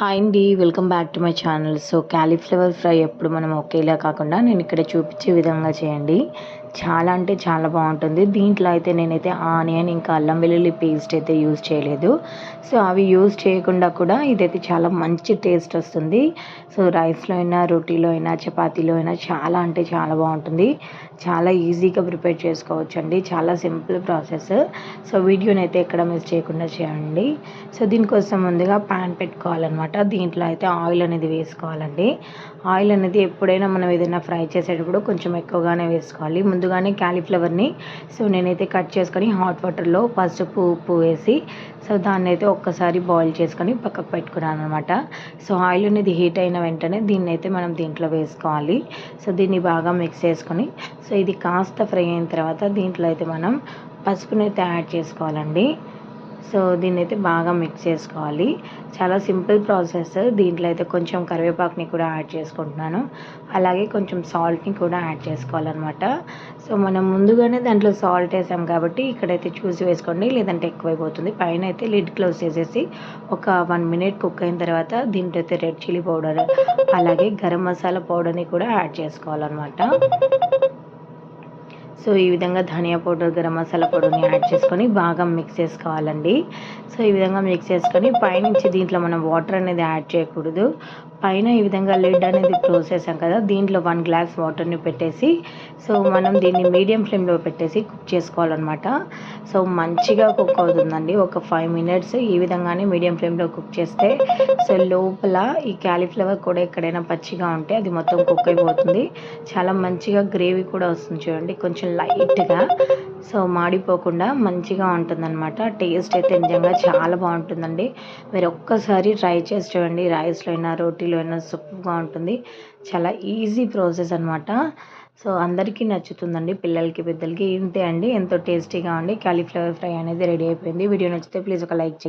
Hi అండి welcome back to my channel so cauliflower fry ఎప్పుడు మనం ఒకేలా కాకుండా నేను ఇక్కడ చూపించే విధంగా చేయండి. చాలా అంటే చాలా బాగుంటుంది. దీంట్లో అయితే నేనైతే ఆనియన్ ఇంకా అల్లం వెల్లుల్లి పేస్ట్ అయితే యూజ్ చేయలేదు. సో అవి యూజ్ చేయకుండా కూడా ఇదైతే చాలా మంచి టేస్ట్ వస్తుంది. సో రైస్లో అయినా రొటీలో అయినా చపాతీలో అయినా చాలా అంటే చాలా బాగుంటుంది. చాలా ఈజీగా ప్రిపేర్ చేసుకోవచ్చు అండి చాలా సింపుల్ ప్రాసెస్. సో వీడియోని అయితే ఎక్కడ మిస్ చేయకుండా చేయండి. సో దీనికోసం ముందుగా ప్యాన్ పెట్టుకోవాలన్నమాట. దీంట్లో అయితే ఆయిల్ అనేది వేసుకోవాలండి. ఆయిల్ అనేది ఎప్పుడైనా మనం ఏదైనా ఫ్రై చేసేటప్పుడు కొంచెం ఎక్కువగానే వేసుకోవాలి. ముందుగానే క్యాలీఫ్లవర్ని. సో నేనైతే కట్ చేసుకొని హాట్ వాటర్లో పసుపు ఉప్పు వేసి సో దాన్ని అయితే ఒక్కసారి బాయిల్ చేసుకొని పక్కకు పెట్టుకున్నాను అనమాట సో ఆయిల్ అనేది హీట్ అయిన వెంటనే దీన్ని అయితే మనం దీంట్లో వేసుకోవాలి. సో దీన్ని బాగా మిక్స్ చేసుకొని సో ఇది కాస్త ఫ్రై అయిన తర్వాత దీంట్లో అయితే మనం పసుపునైతే యాడ్ చేసుకోవాలండి. సో దీన్ని అయితే బాగా మిక్స్ చేసుకోవాలి. చాలా సింపుల్ ప్రాసెస్. దీంట్లో అయితే కొంచెం కరివేపాకుని కూడా యాడ్ చేసుకుంటున్నాను. అలాగే కొంచెం సాల్ట్ని కూడా యాడ్ చేసుకోవాలన్నమాట. సో మనం ముందుగానే దాంట్లో సాల్ట్ వేసాం కాబట్టి ఇక్కడైతే చూసి వేసుకోండి. లేదంటే ఎక్కువైపోతుంది. పైన అయితే లిడ్ క్లోజ్ చేసేసి ఒక వన్ మినిట్ కుక్ అయిన తర్వాత దీంట్లో అయితే రెడ్ చిల్లీ పౌడర్ అలాగే గరం మసాలా పౌడర్ని కూడా యాడ్ చేసుకోవాలన్నమాట. సో ఈ విధంగా ధనియా పౌడర్ గరం మసాలా పౌడర్ని యాడ్ చేసుకొని బాగా మిక్స్ చేసుకోవాలండి. సో ఈ విధంగా మిక్స్ చేసుకొని పైనుంచి దీంట్లో మనం వాటర్ అనేది యాడ్ చేయకూడదు. పైన ఈ విధంగా లిడ్ అనేది క్లోజ్ చేసాం కదా దీంట్లో వన్ గ్లాస్ వాటర్ని పెట్టేసి సో మనం దీన్ని మీడియం ఫ్లేమ్లో పెట్టేసి కుక్ చేసుకోవాలన్నమాట. సో మంచిగా కుక్ అవుతుందండి. ఒక ఫైవ్ మినిట్స్ ఈ విధంగానే మీడియం ఫ్లేమ్లో కుక్ చేస్తే సో లోపల ఈ క్యాలీఫ్లవర్ కూడా ఎక్కడైనా పచ్చిగా ఉంటే అది మొత్తం కుక్ అయిపోతుంది. చాలా మంచిగా గ్రేవీ కూడా వస్తుంది చూడండి. కొంచెం లైట్గా. సో మాడిపోకుండా మంచిగా ఉంటుందన్నమాట. టేస్ట్ అయితే నిజంగా చాలా బాగుంటుందండి. మీరు ఒక్కసారి ట్రై చేసి చూడండి. రైస్లో అయినా రోటీలో అయినా సూపర్గా ఉంటుంది. చాలా ఈజీ ప్రాసెస్ అనమాట సో అందరికీ నచ్చుతుందండి. పిల్లలకి పెద్దలకి. ఇంతే అండి? ఎంతో టేస్టీగా ఉండి కాలీఫ్లవర్ ఫ్రై అనేది రెడీ అయిపోయింది. వీడియో నచ్చితే ప్లీజ్ ఒక లైక్ చేయండి.